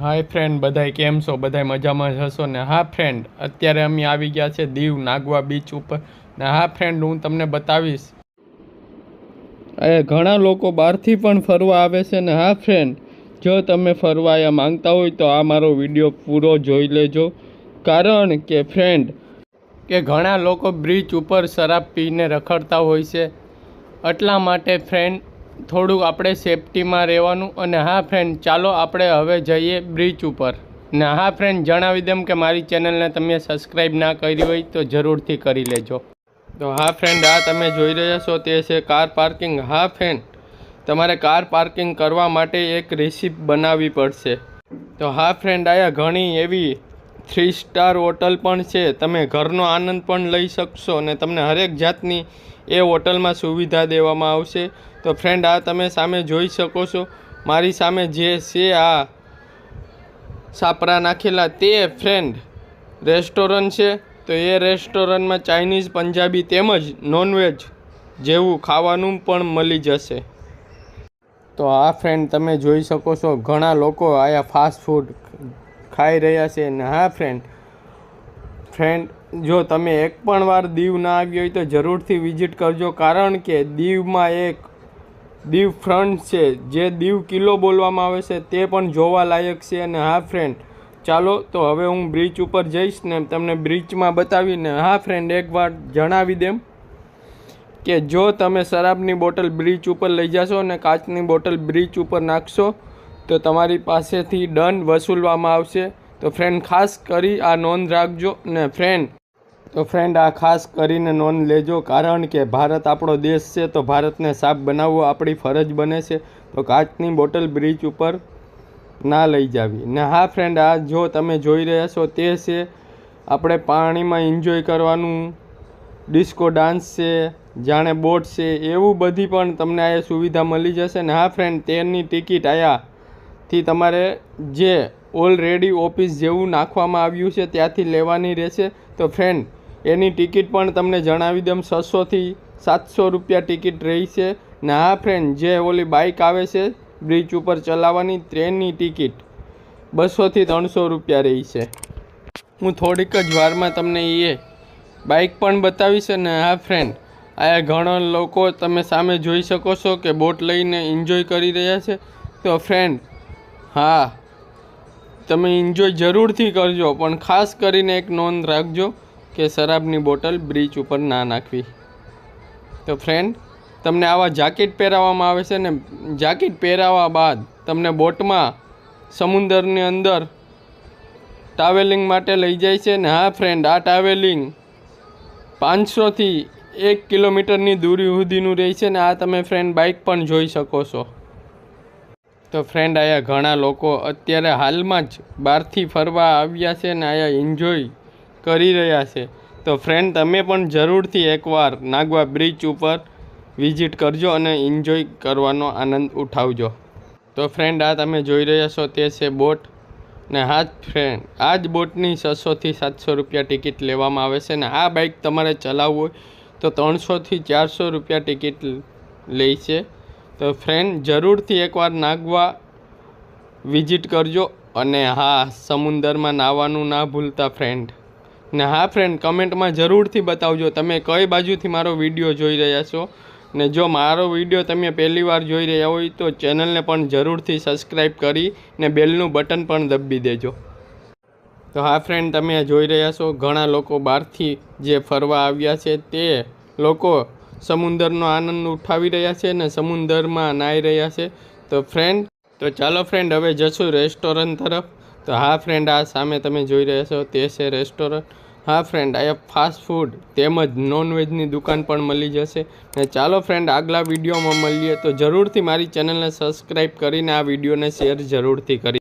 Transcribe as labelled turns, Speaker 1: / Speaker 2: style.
Speaker 1: હાય friend બધાય કેમ છો? બધાય મજામાં હશો ને? હા ફ્રેન્ડ અત્યારે અમે આવી ગયા છે દીવ નાગવા બીચ ઉપર. ને હા ફ્રેન્ડ હું તમને બતાવીશ. એ ઘણા લોકો બહારથી પણ ફરવા આવે છે ને? હા ફ્રેન્ડ જો તમે ફરવા અહીંયા માંગતા હોય તો આ મારો વીડિયો પૂરો જોઈ લેજો. કારણ કે ફ્રેન્ડ કે ઘણા લોકો બ્રિજ ઉપર શરાબ પીને રખડતા હોય છે. એટલા માટે ફ્રેન્ડ થોડુંક આપણે સેફટીમાં રહેવાનું અને હા ફ્રેન્ડ ચાલો આપણે હવે જઈએ બ્રિજ ઉપર. ને હા ફ્રેન્ડ જણાવી દેમ કે મારી ચેનલને તમે સબસ્ક્રાઈબ ના કરી હોય તો જરૂરથી કરી લેજો. તો હા ફ્રેન્ડ આ તમે જોઈ રહ્યા છો તે છે કાર પાર્કિંગ હા ફ્રેન્ડ તમારે કાર પાર્કિંગ કરવા માટે એક રિસિપ્ટ બનાવવી પડશે. તો હા ફ્રેન્ડ આયા ઘણી એવી થ્રી સ્ટાર હોટલ પણ છે. તમે ઘરનો આનંદ પણ લઈ શકશો અને તમને હરેક જાતની એ હોટલમાં સુવિધા દેવામાં આવશે. તો ફ્રેન્ડ આ તમે સામે જોઈ શકો છો. મારી સામે જે છે આ સાપરા નાખેલા તે ફ્રેન્ડ રેસ્ટોરન્ટ છે. તો એ રેસ્ટોરન્ટમાં ચાઇનીઝ પંજાબી તેમજ નોનવેજ જેવું ખાવાનું પણ મળી જશે. તો આ ફ્રેન્ડ તમે જોઈ શકો છો. ઘણા લોકો આયા ફાસ્ટ ફૂડ ખાઈ રહ્યા છે ને હા ફ્રેન્ડ ફ્રેન્ડ જો તમે એક પણ વાર દીવ ના આવી હોય તો જરૂરથી વિઝિટ કરજો. કારણ કે દીવમાં એક દીવ ફ્રન્ટ છે. જે દીવ કિલ્લો બોલવામાં આવે છે તે પણ જોવાલાયક છે અને હા ફ્રેન્ડ ચાલો, તો હવે હું બ્રિજ ઉપર જઈશ ને તમને બ્રિજમાં બતાવીને હા ફ્રેન્ડ એકવાર જણાવી દેમ કે જો તમે શરાબની બોટલ બ્રિજ ઉપર લઈ જશો અને કાચની બોટલ બ્રિજ ઉપર નાખશો તો તમારી પાસેથી દંડ વસૂલવામાં આવશે. તો ફ્રેન્ડ ખાસ કરી આ નોંધ રાખજો ને ફ્રેન્ડ તો ફ્રેન્ડ આ ખાસ કરીને નોંધ લેજો કારણ કે ભારત આપણો દેશ છે, તો ભારતને સાફ બનાવવો આપણી ફરજ બને છે. તો કાચની બોટલ બ્રિજ ઉપર ના લઈ જાવી. ને હા ફ્રેન્ડ આ જો તમે જોઈ રહ્યા છો તે છે, આપણે પાણીમાં એન્જોય કરવાનું. ડિસ્કો ડાન્સ છે, જાણે બોટ છે, એવું બધી પણ તમને આ સુવિધા મળી જશે. ને હા ફ્રેન્ડ તેની ટિકિટ આયાથી તમારે જે ઓલરેડી ઓફિસ જેવું નાખવામાં આવ્યું છે, ત્યાંથી લેવાની રહેશે. તો ફ્રેન્ડ એની ટિકિટ પણ તમને જણાવી દઉં છસોથી સાતસો રૂપિયા ટિકિટ રહી છે ને હા ફ્રેન્ડ જે ઓલી બાઇક આવે છે બ્રિજ ઉપર ચલાવવાની ટ્રેનની ટિકિટ બસોથી ત્રણસો રૂપિયા રહી છે હું થોડીક જ વારમાં તમને એ બાઇક પણ બતાવીશ ને હા ફ્રેન્ડ આ ઘણા લોકો તમે સામે જોઈ શકો છો કે બોટ લઈને એન્જોય કરી રહ્યા છે. તો ફ્રેન્ડ હા. તમે એન્જોય જરૂરથી કરજો, પણ ખાસ કરીને એક નોંધ રાખજો કે શરાબની બોટલ બ્રિજ ઉપર ના નાખવી. તો ફ્રેન્ડ તમને આવા જાકેટ પહેરાવવામાં આવે છે ને જાકેટ પહેરાવા બાદ તમને બોટમાં સમુદ્રની અંદર ટ્રાવેલિંગ માટે લઈ જાય છે ને, હા ફ્રેન્ડ આ ટ્રાવેલિંગ પાંચસોથી એક કિલોમીટરની દૂરી સુધીનું રહે છે ને, આ તમે ફ્રેન્ડ બાઇક પણ જોઈ શકો છો. તો ફ્રેન્ડ આયા ઘણા લોકો. અત્યારે હાલમાં જ બહારથી ફરવા આવ્યા છે ને આયા એન્જોય કરી રહ્યા છે. તો ફ્રેન્ડ તમે પણ જરૂરથી એકવાર નાગવા બ્રિજ ઉપર વિઝિટ કરજો અને એન્જોય કરવાનો આનંદ ઉઠાવજો. તો ફ્રેન્ડ આ તમે જોઈ રહ્યા છો તે છે બોટ ને હા જ ફ્રેન્ડ આ જ બોટની છસોથી સાતસો રૂપિયા ટિકિટ લેવામાં આવે છે ને આ બાઇક તમારે ચલાવવું હોય તો ત્રણસોથી ચારસો રૂપિયા ટિકિટ લે છે. તો ફ્રેન્ડ જરૂરથી એકવાર નાગવા વિઝિટ કરજો અને હા, સમુંદરમાં નાહવાનું ના ભૂલતા ફ્રેન્ડ ને હા ફ્રેન્ડ કમેન્ટમાં જરૂરથી બતાવજો તમે કઈ બાજુથી મારો વીડિયો જોઈ રહ્યા છો. ને જો મારો વીડિયો તમે પહેલી વાર જોઈ રહ્યા હોય તો ચેનલને પણ જરૂરથી સબસ્ક્રાઈબ કરી ને બેલનું બટન પણ દબી દેજો. તો હા ફ્રેન્ડ તમે જોઈ રહ્યા છો, ઘણા લોકો બહારથી જે ફરવા આવ્યા છે તે લોકો સમુંદરનો આનંદ ઉઠાવી રહ્યા છે ને સમુંદરમાં નાહી રહ્યા છે. તો ફ્રેન્ડ તો ચાલો ફ્રેન્ડ હવે જશું રેસ્ટોરન્ટ તરફ. તો હા ફ્રેન્ડ આ સામે તમે જોઈ રહ્યા છો, તે છે રેસ્ટોરન્ટ હા ફ્રેન્ડ આ ફાસ્ટ ફૂડ તેમજ નોનવેજની દુકાન પણ મળી જશે. ને ચાલો ફ્રેન્ડ આગલા વિડીયોમાં મળીએ. તો જરૂરથી મારી ચેનલને સબસ્ક્રાઈબ કરીને આ વિડીયોને શેર જરૂરથી કરી